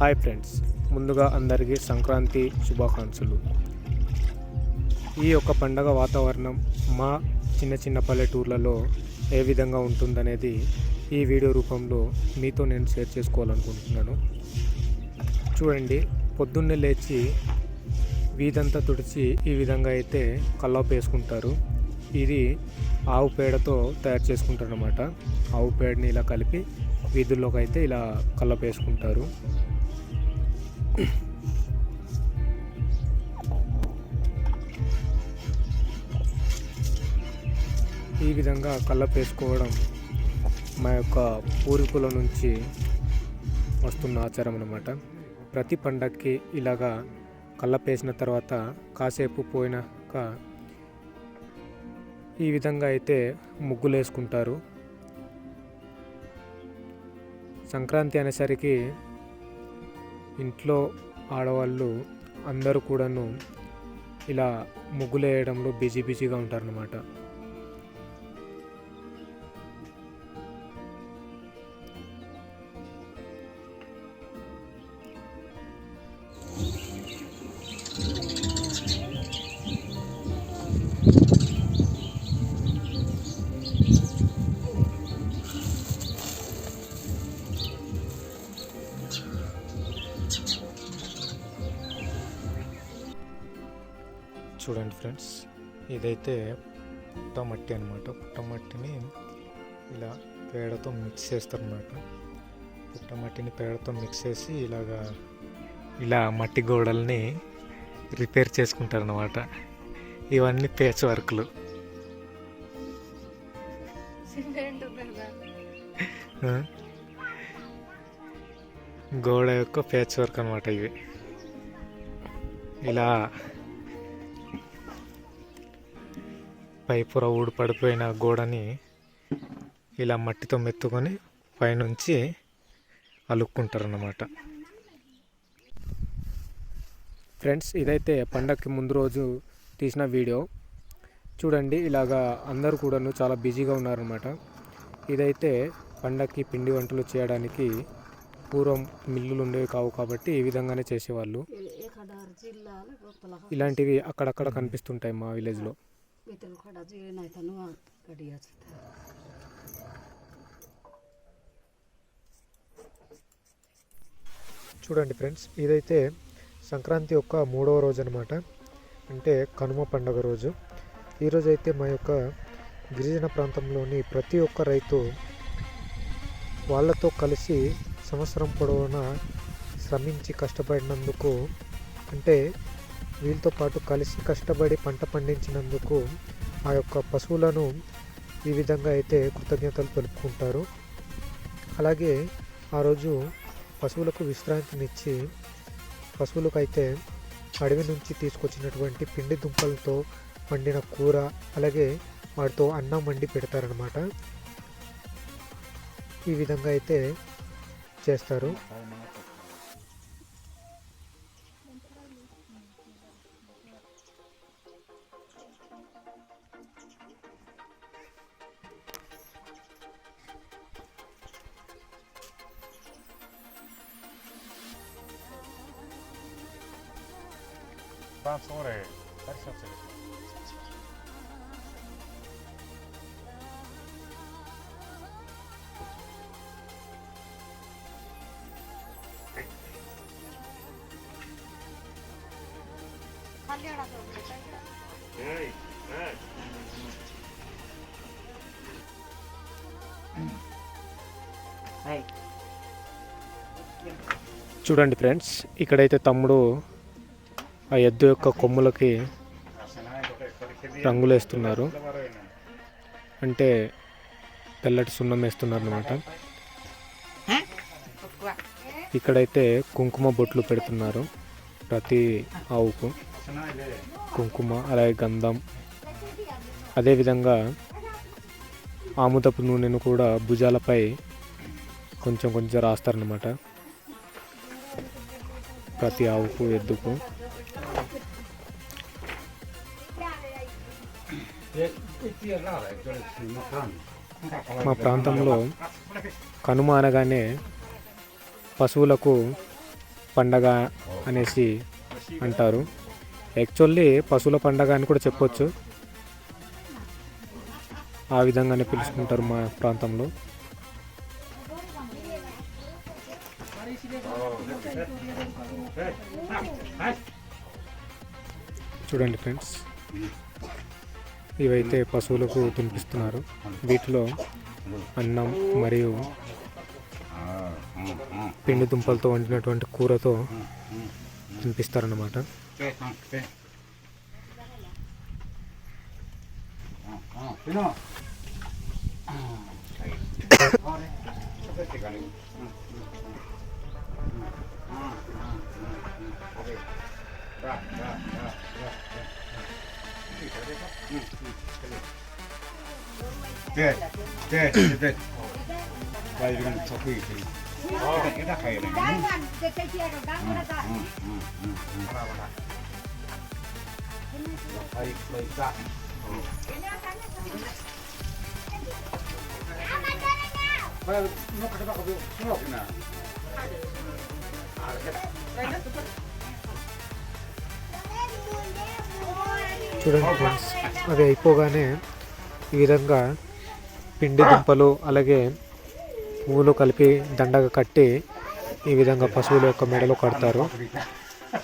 Hi friends. ముందుగా అందరికీ సంక్రాంతి శుభాకాంక్షలు. ఈ యొక్క పండగ వాతావరణం మా చిన్న చిన్న పల్లెటూర్లలో ఏ విధంగా ఉంటుందనేది ఈ వీడియో రూపంలో మీతో నేను షేర్ చేసుకోవాలనుకుంటున్నాను. చూడండి పొద్దున్నే లేచి వీధంతా తుడిచి ఈ విధంగా అయితే కల్లాపు వేసుకుంటారు. ఇది ఆవు పేడతో తయారు చేసుకుంటారు అనమాట ఆవు పేడని ఇలా కలిపి వీధుల్లోకి అయితే ఇలా కల్లాపు వేసుకుంటారు. ఈ విధంగా కళ్ళపేసుకోవడం మా యొక్క పూర్వీకుల నుంచి వస్తున్న ఆచారం అన్నమాట. ప్రతి పండక్కి ఇలాగా కళ్ళపేసిన తర్వాత కాసేపు పోయినాక ఈ విధంగా అయితే ముగ్గులు వేసుకుంటారు సంక్రాంతి అనేసరికి ఇంట్లో ఆడవాళ్ళు అందరూ కూడాను ఇలా ముగ్గులు వేయడంలో బిజీ బిజీగా ఉంటారన్నమాట. ఫ్రెండ్స్. ఇదైతే పుట్టమట్టి అనమాట పుట్టమట్టిని ఇలా పేడతో మిక్స్ చేస్తారనమాట పుట్టమట్టిని పేడతో మిక్స్ చేసి ఇలాగా ఇలా మట్టి గోడల్ని రిపేర్ చేసుకుంటారనమాట ఇవన్నీ పేచ్ వర్క్లు. గోడ యొక్క పేచ్ వర్క్ అనమాట ఇవి. ఇలా పైపుర ఊడి పడిపోయిన గోడని ఇలా మట్టితో మెత్తుకొని పైనుంచి అలుక్కుంటారు అన్నమాట ఫ్రెండ్స్ ఇదైతే పండగకి ముందు రోజు తీసిన వీడియో. చూడండి ఇలాగా అందరు కూడాను చాలా బిజీగా ఉన్నారనమాట ఇదైతే పండగకి పిండి వంటలు చేయడానికి పూర్వం మిల్లులు ఉండేవి కావు కాబట్టి ఈ విధంగానే చేసేవాళ్ళు. ఇలాంటివి అక్కడక్కడ కనిపిస్తుంటాయి మా విలేజ్లో. చూడండి ఫ్రెండ్స్ ఇదైతే సంక్రాంతి యొక్క మూడవ రోజు అనమాట అంటే కనుమ పండుగ రోజు. ఈరోజు అయితే మా యొక్క గిరిజన ప్రాంతంలోని ప్రతి ఒక్క రైతు వాళ్ళతో కలిసి సంవత్సరం పొడవునా శ్రమించి కష్టపడినందుకు అంటే వీళ్ళతో పాటు కలిసి కష్టపడి పంట పండించినందుకు ఆ యొక్క పశువులను ఈ విధంగా అయితే కృతజ్ఞతలు తెలుపుకుంటారు. అలాగే ఆ రోజు పశువులకు విశ్రాంతినిచ్చి పశువులకు అయితే అడవి నుంచి తీసుకొచ్చినటువంటి పిండి దుంపలతో వండిన కూర అలాగే వాటితో అన్నం వండి పెడతారనమాట ఈ విధంగా అయితే చేస్తారు. చూడండి ఫ్రెండ్స్ ఇక్కడైతే తమ్ముడు ఆ ఎద్దు యొక్క కొమ్ములకి రంగులు వేస్తున్నారు అంటే తెల్లటి సున్నం వేస్తున్నారు అనమాట ఇక్కడైతే కుంకుమ బొట్లు పెడుతున్నారు ప్రతి ఆవుకు. కుంకుమ అలాగే గంధం. అదేవిధంగా ఆముదపు నూనెను కూడా భుజాలపై కొంచెం కొంచెం రాస్తారనమాట ప్రతి ఆవుకు ఎద్దుకు. మా ప్రాంతంలో కనుమ అనగానే పశువులకు పండగ అనేసి అంటారు. యాక్చువల్లీ పశువుల పండగ అని కూడా చెప్పొచ్చు. ఆ విధంగానే పిలుచుకుంటారు మా ప్రాంతంలో. చూడండి ఫ్రెండ్స్. ఇవైతే పశువులకు తినిపిస్తున్నారు వీటిలో అన్నం మరియు పిండి దుంపలతో వండినటువంటి కూరతో తినిపిస్తారన్నమాట 네, 네, 네, 네. 나 이런 적응이 돼. 깨다 깨다 가야 돼. 응, 응, 응, 응, 응. 아이, 거의 딱. 아, 뭐 가져가 가고 필요 없구나. చూడండి ఫ్రెండ్స్ అది అయిపోగానే ఈ విధంగా పిండి దుంపలు అలాగే పువ్వులు కలిపి దండగా కట్టి ఈ విధంగా పశువుల యొక్క మెడలో కడతారు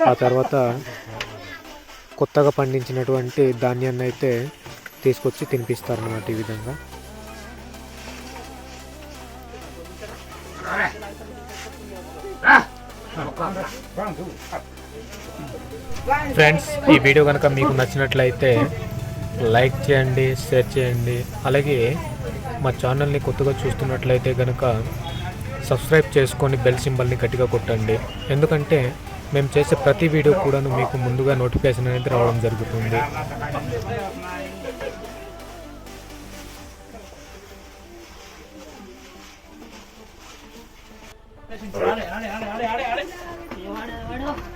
ఆ తర్వాత కొత్తగా పండించినటువంటి ధాన్యాన్ని అయితే తీసుకొచ్చి తినిపిస్తారు అన్నమాట ఈ విధంగా ఫ్రెండ్స్ ఈ వీడియో కనుక మీకు నచ్చినట్లయితే లైక్ చేయండి షేర్ చేయండి. అలాగే మా ఛానల్ని కొత్తగా చూస్తున్నట్లయితే కనుక సబ్స్క్రైబ్ చేసుకొని బెల్ సింబల్ని గట్టిగా కొట్టండి. ఎందుకంటే మేము చేసే ప్రతి వీడియో కూడాను మీకు ముందుగా నోటిఫికేషన్ అనేది రావడం జరుగుతుంది. హనుమాన్ జయ రామ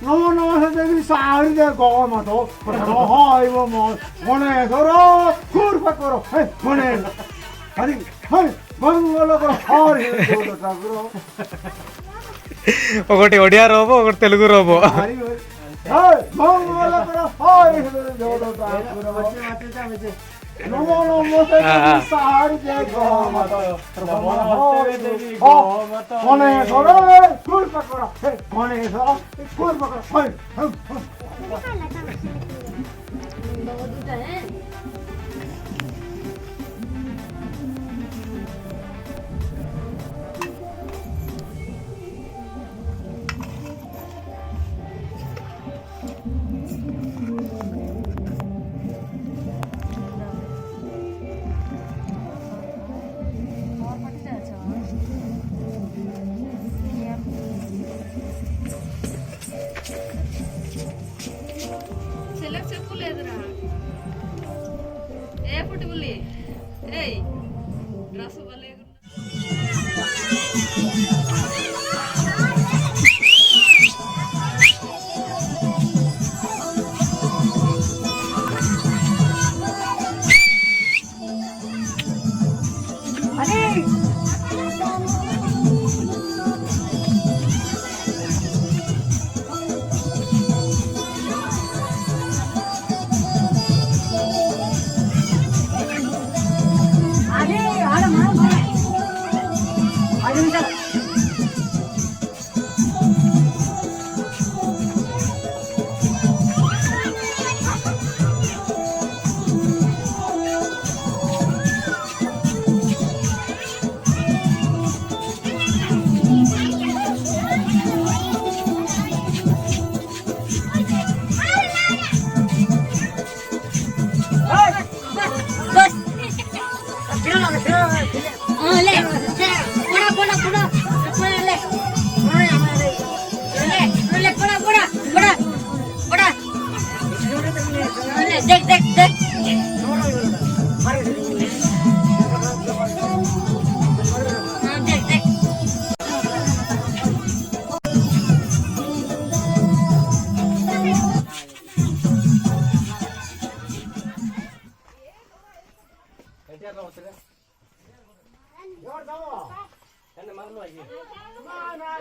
너무 너무 선생님이 싸우는데 고마도 그래서 이거 뭐 보내서로 굴바꾸로 보내 아니 아니 మంగళకర హారి చూడటకురు ఒకటి ఒడియా రోబో ఒకటి తెలుగు రోబో హరి హరి नमो नमो सारे गोमतो नमो नमो देवी गोमतो मने सोरो कुल पकड़ो मने सोरो कुल पकड़ो हे हम हम Thank you. ফুটবলি এই ড্রেস বলে